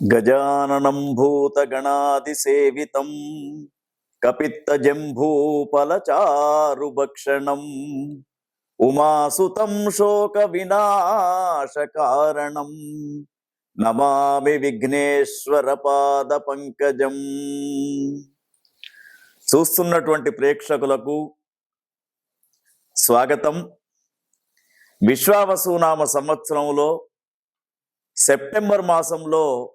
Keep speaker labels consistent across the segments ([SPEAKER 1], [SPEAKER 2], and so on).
[SPEAKER 1] గజాననం భూతగణాదిసేవితం కపిత్తజంభూపలచారుభక్షణం ఉమాసుతం శోక వినాశకారణం నమామి విఘ్నేశ్వర పాద పంకజం చూస్తున్నటువంటి ప్రేక్షకులకు స్వాగతం. విశ్వావసునామ సంవత్సరంలో సెప్టెంబర్ మాసంలో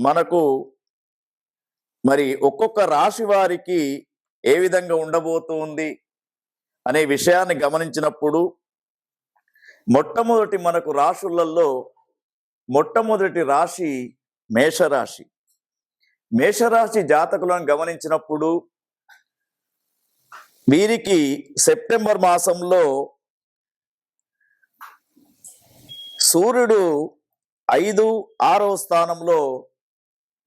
[SPEAKER 1] మనకు మరి ఒక్కొక్క రాశి వారికి ఏ విధంగా ఉండబోతుంది అనే విషయాన్ని గమనించినప్పుడు మొట్టమొదటి మనకు రాశులలో మొట్టమొదటి రాశి మేషరాశి. మేషరాశి జాతకులను గమనించినప్పుడు వీరికి సెప్టెంబర్ మాసంలో సూర్యుడు ఐదు ఆరో స్థానంలో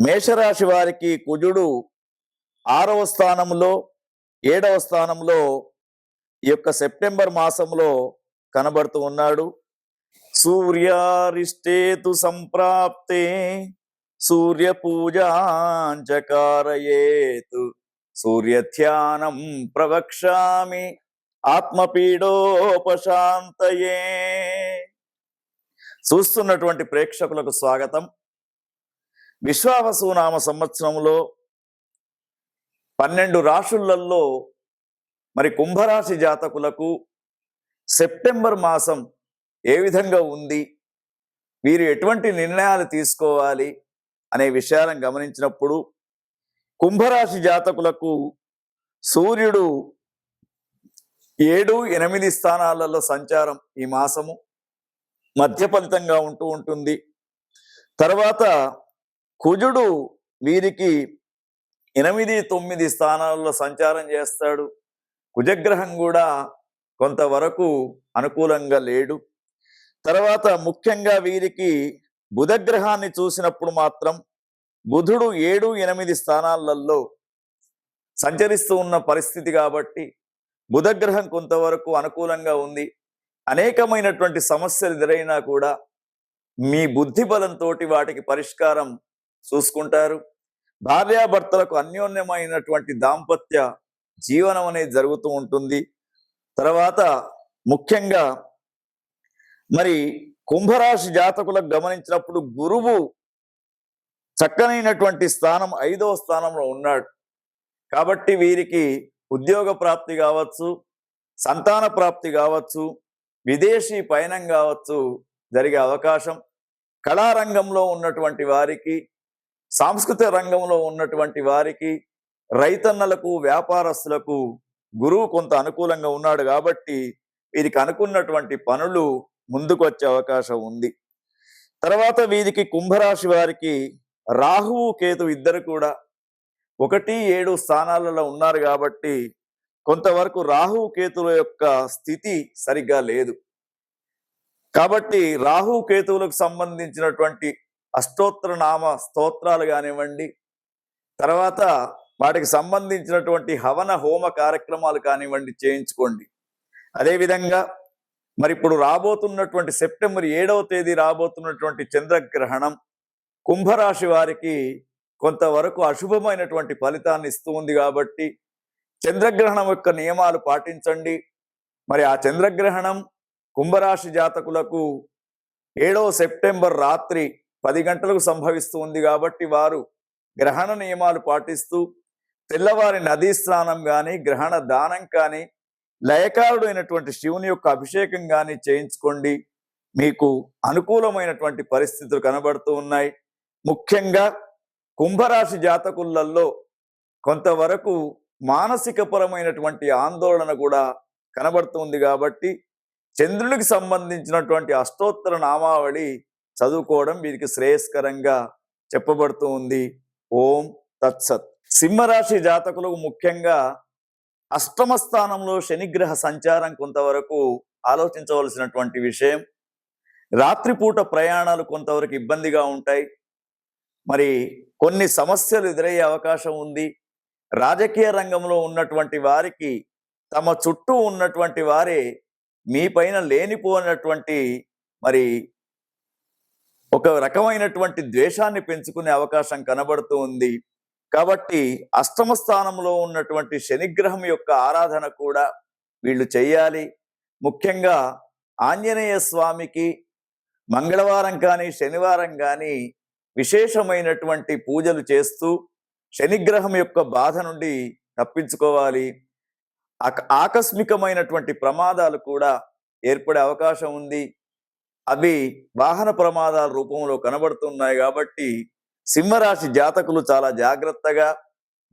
[SPEAKER 1] మేషరాశి వారికి కుజుడు ఆరవ స్థానంలో ఏడవ స్థానంలో ఈ యొక్క సెప్టెంబర్ మాసంలో కనబడుతూ ఉన్నాడు. సూర్యారిష్టేతు సంప్రాప్తే సూర్య పూజాంచకారయేతు సూర్యధ్యానం ప్రవక్ష్యామి ఆత్మపీడోపశాంతయే. చూస్తున్నటువంటి ప్రేక్షకులకు స్వాగతం. విశ్వావసునామ సంవత్సరంలో పన్నెండు రాశులలో మరి కుంభరాశి జాతకులకు సెప్టెంబర్ మాసం ఏ విధంగా ఉంది? వీరు ఎటువంటి నిర్ణయాలు తీసుకోవాలి? అనే విషయాలను గమనించినప్పుడు కుంభరాశి జాతకులకు సూర్యుడు ఏడు ఎనిమిది స్థానాలలో సంచారం ఈ మాసము. మధ్య ఫలితంగా ఉంటూ ఉంటుంది. తర్వాత కుజుడు వీరికి ఎనిమిది తొమ్మిది స్థానాలలో సంచారం చేస్తాడు. కుజగ్రహం కూడా కొంతవరకు అనుకూలంగా లేడు. తర్వాత ముఖ్యంగా వీరికి బుధగ్రహాన్ని చూసినప్పుడు మాత్రం బుధుడు ఏడు ఎనిమిది స్థానాలలో సంచరిస్తూ ఉన్న పరిస్థితి కాబట్టి బుధగ్రహం కొంతవరకు అనుకూలంగా ఉంది. అనేకమైనటువంటి సమస్యలు ఎదురైనా కూడా మీ బుద్ధి బలంతో వాటికి పరిష్కారం చూసుకుంటారు. భార్యాభర్తలకు అన్యోన్యమైనటువంటి దాంపత్య జీవనం అనేది జరుగుతూ ఉంటుంది. తర్వాత ముఖ్యంగా మరి కుంభరాశి జాతకులకు గమనించినప్పుడు గురువు చక్కనైనటువంటి స్థానం ఐదవ స్థానంలో ఉన్నాడు. కాబట్టి వీరికి ఉద్యోగ ప్రాప్తి కావచ్చు సంతాన ప్రాప్తి కావచ్చు విదేశీ పయనం కావచ్చు జరిగే అవకాశం. కళారంగంలో ఉన్నటువంటి వారికి సాంస్కృతిక రంగంలో ఉన్నటువంటి వారికి రైతన్నలకు వ్యాపారస్తులకు గురువు కొంత అనుకూలంగా ఉన్నాడు కాబట్టి వీరికి అనుకున్నటువంటి పనులు ముందుకు వచ్చే అవకాశం ఉంది. తర్వాత వీరికి కుంభరాశి వారికి రాహువు కేతు ఇద్దరు కూడా ఒకటి ఏడు స్థానాలలో ఉన్నారు కాబట్టి కొంతవరకు రాహువు కేతుల యొక్క స్థితి సరిగ్గా లేదు. కాబట్టి రాహు కేతువులకు సంబంధించినటువంటి అష్టోత్తర నామ స్తోత్రాలు కానివ్వండి తర్వాత వాటికి సంబంధించినటువంటి హవన హోమ కార్యక్రమాలు కానివ్వండి చేయించుకోండి. అదేవిధంగా మరి ఇప్పుడు రాబోతున్నటువంటి సెప్టెంబర్ ఏడవ తేదీ రాబోతున్నటువంటి చంద్రగ్రహణం కుంభరాశి వారికి కొంతవరకు అశుభమైనటువంటి ఫలితాన్ని ఇస్తూ ఉంది కాబట్టి చంద్రగ్రహణం యొక్క నియమాలు పాటించండి. మరి ఆ చంద్రగ్రహణం కుంభరాశి జాతకులకు ఏడవ సెప్టెంబర్ రాత్రి పది గంటలకు సంభవిస్తూ ఉంది కాబట్టి వారు గ్రహణ నియమాలు పాటిస్తూ తెల్లవారి నదీ స్నానం కానీ గ్రహణ దానం కానీ లయకారుడు అయినటువంటి శివుని యొక్క అభిషేకం కానీ చేయించుకోండి. మీకు అనుకూలమైనటువంటి పరిస్థితులు కనబడుతూ ఉన్నాయి. ముఖ్యంగా కుంభరాశి జాతకులలో కొంతవరకు మానసిక పరమైనటువంటి ఆందోళన కూడా కనబడుతుంది కాబట్టి చంద్రునికి సంబంధించినటువంటి అష్టోత్తర నామావళి చదువుకోవడం వీరికి శ్రేయస్కరంగా చెప్పబడుతూ ఉంది. ఓం తత్సత్. సింహరాశి జాతకులకు ముఖ్యంగా అష్టమ స్థానంలో శనిగ్రహ సంచారం కొంతవరకు ఆలోచించవలసినటువంటి విషయం రాత్రిపూట ప్రయాణాలు కొంతవరకు ఇబ్బందిగా ఉంటాయి. మరి కొన్ని సమస్యలు ఎదురయ్యే అవకాశం ఉంది. రాజకీయ రంగంలో ఉన్నటువంటి వారికి తమ చుట్టూ ఉన్నటువంటి వారే మీ పైన లేనిపోయినటువంటి మరి ఒక రకమైనటువంటి ద్వేషాన్ని పెంచుకునే అవకాశం కనబడుతూ ఉంది. కాబట్టి అష్టమ స్థానంలో ఉన్నటువంటి శనిగ్రహం యొక్క ఆరాధన కూడా వీళ్ళు చేయాలి. ముఖ్యంగా ఆంజనేయ స్వామికి మంగళవారం కానీ శనివారం కానీ విశేషమైనటువంటి పూజలు చేస్తూ శనిగ్రహం యొక్క బాధ నుండి తప్పించుకోవాలి. ఆకస్మికమైనటువంటి ప్రమాదాలు కూడా ఏర్పడే అవకాశం ఉంది. అవి వాహన ప్రమాదాల రూపంలో కనబడుతున్నాయి కాబట్టి సింహరాశి జాతకులు చాలా జాగ్రత్తగా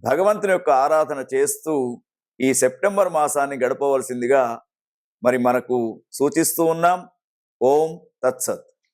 [SPEAKER 1] భగవంతుని యొక్క ఆరాధన చేస్తూ ఈ సెప్టెంబర్ మాసాన్ని గడపవలసిందిగా మరి మనకు సూచిస్తూ ఉన్నాం. ఓం తత్సత్.